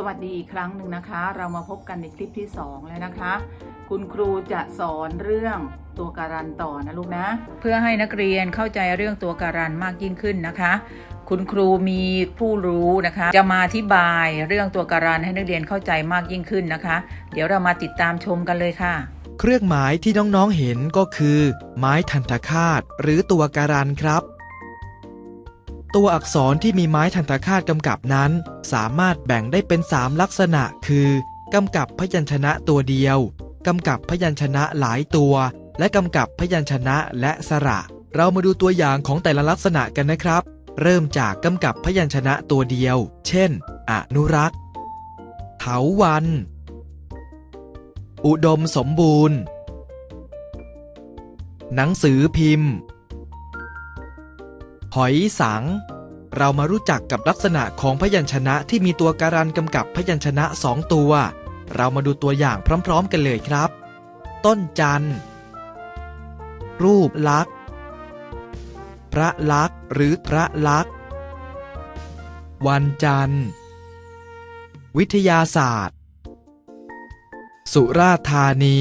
สวัสดีอีกครั้งหนึ่งนะคะ เรามาพบกันในคลิปที่ 2 แล้วนะคะ คุณครูจะสอนเรื่องตัวการันต่อนะลูกนะ เพื่อให้นักเรียนเข้าใจเรื่องตัวการันมากยิ่งขึ้นนะคะ คุณครูมีผู้รู้นะคะ จะมาอธิบายเรื่องตัวการันให้นักเรียนเข้าใจมากยิ่งขึ้นนะคะ เดี๋ยวเรามาติดตามชมกันเลยค่ะ เครื่องหมายที่น้องๆเห็นก็คือ ไม้ทันตคาตหรือตัวการันครับ ตัวอักษรที่มีไม้ทันตคาตกำกับนั้น สามารถแบ่งได้เป็น 3 ลักษณะ คือกำกับพยัญชนะตัวเดียวกำกับพยัญชนะหลายตัว และกำกับพยัญชนะและสระ เรามาดูตัวอย่างของแต่ละลักษณะกันนะครับ เริ่มจากกำกับพยัญชนะตัวเดียว เช่น อนุรักษ์ เถาวัน อุดมสมบูรณ์ หนังสือพิมพ์ หอยสัง เรามารู้จักกับลักษณะของพยัญชนะที่มีตัวการันกำกับพยัญชนะสองตัว เรามาดูตัวอย่างพร้อม ๆ กันเลยครับ ต้นจันทร์รูปลักษณ์ พระลักษณ์หรือพระลักษณ์ วันจันทร์ วิทยาศาสตร์ สุราธานี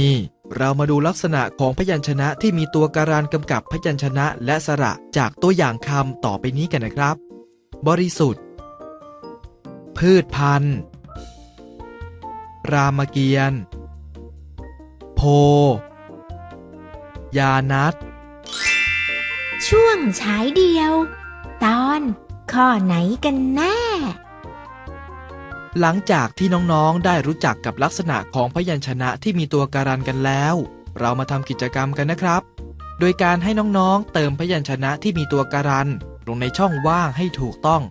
เรามาดูลักษณะของพยัญชนะที่มีตัวการันกำกับพยัญชนะและสระจากตัวอย่างคำต่อไปนี้กันนะครับ บริสุทธิ์ พืชพันธุ์ รามเกียรติ์โพ ยานัทช่วงฉายเดียว ตอนข้อไหนกันแน่ หลังจากที่น้องๆได้รู้จักกับลักษณะของพยัญชนะที่มีตัวการันกันแล้ว เรามาทำกิจกรรมกันนะครับ โดยการให้น้องๆเติมพยัญชนะที่มีตัวการัน ลงในช่องว่างให้ถูกต้อง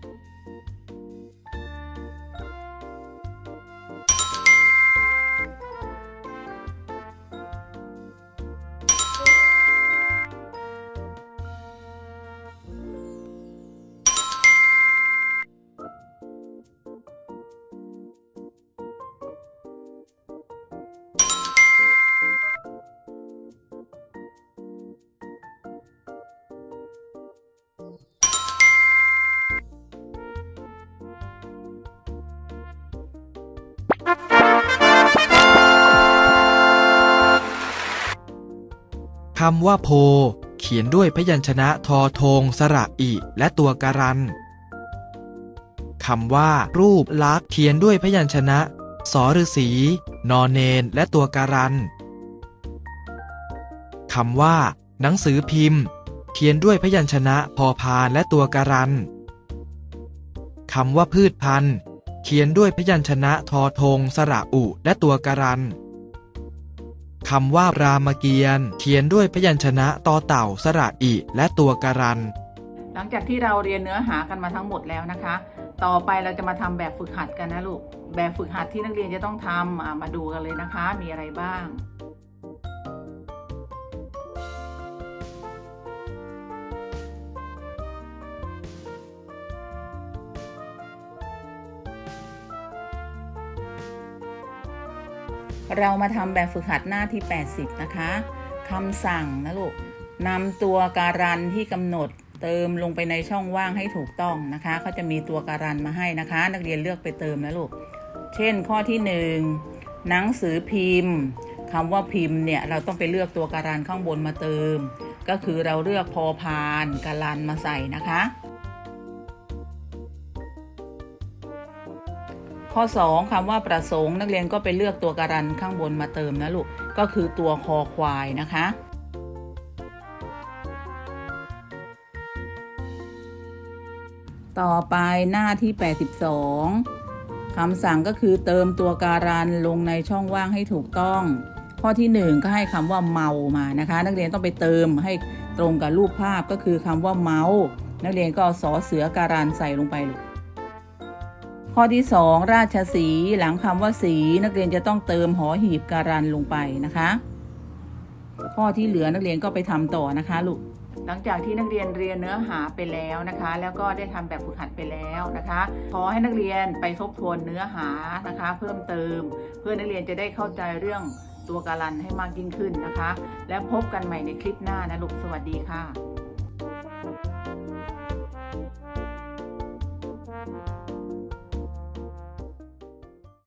คำว่าโพ เขียนด้วยพยัญชนะทอทงสระอิ และตัวการันคำว่า รูปลักษณ์เขียนด้วยพยัญชนะสอฤษีนอนเนน และตัวการันคำว่า หนังสือพิมพ์ เขียนด้วยพยัญชนะพอพานและตัวการันคำว่าพืชพันธุ์ เขียนด้วยพยัญชนะทอทงสระอุ และตัวการัน คำว่ารามเกียรติ์เขียนด้วยพยัญชนะต่อเต่าสระอิ และตัวการัน หลังจากที่เราเรียนเนื้อหากันมาทั้งหมดแล้วนะคะ ต่อไปเราจะมาทำแบบฝึกหัดกันนะลูก แบบฝึกหัดที่นักเรียนจะต้องทำมาดูกันเลยนะคะ มีอะไรบ้าง เรามาทำแบบฝึกหัดหน้าที่ 80 นะคะคำสั่งนะลูกนำตัวการันที่กำหนดเติมลงไปในช่องว่างให้ถูกต้องนะคะเขาจะมีตัวการันมาให้นะคะ นักเรียนเลือกไปเติมนะลูก เช่นข้อที่หนึ่งหนังสือพิมพ์คำว่าพิมพ์เนี่ยเราต้องไปเลือกตัวการันข้างบนมาเติม ก็คือเราเลือกพอพานการันมาใส่นะคะ ข้อ 2คำว่าประสงค์นักเรียนก็ไปเลือกตัวการันข้างบนมาเติมนะลูก ก็คือตัวคอควายนะคะต่อไปหน้าที่ 82คำสั่งก็คือเติมตัวการันลงในช่องว่างให้ถูกต้อง ข้อที่ 1 ก็ให้คำว่าเมามานะคะ นักเรียนต้องไปเติมให้ตรงกับรูปภาพก็คือคำว่าเมา นักเรียนก็เอาสอเสือการันใส่ลงไปลูก ข้อที่ 2 ราชสีหลังคำว่าสีนักเรียนจะต้องเติมหอหีบการันลงไปนะคะ ข้อที่เหลือนักเรียนก็ไปทำต่อนะคะลูกหลังจากที่นักเรียนเรียนเนื้อหาไปแล้วนะคะ แล้วก็ได้ทำแบบฝึกหัดไปแล้วนะคะ ขอให้นักเรียนไปทบทวนเนื้อหานะคะ เพิ่มเติม เพื่อนักเรียนจะได้เข้าใจเรื่องตัวการันให้มากยิ่งขึ้นนะคะ แล้วพบกันใหม่ในคลิปหน้านะลูกสวัสดีค่ะ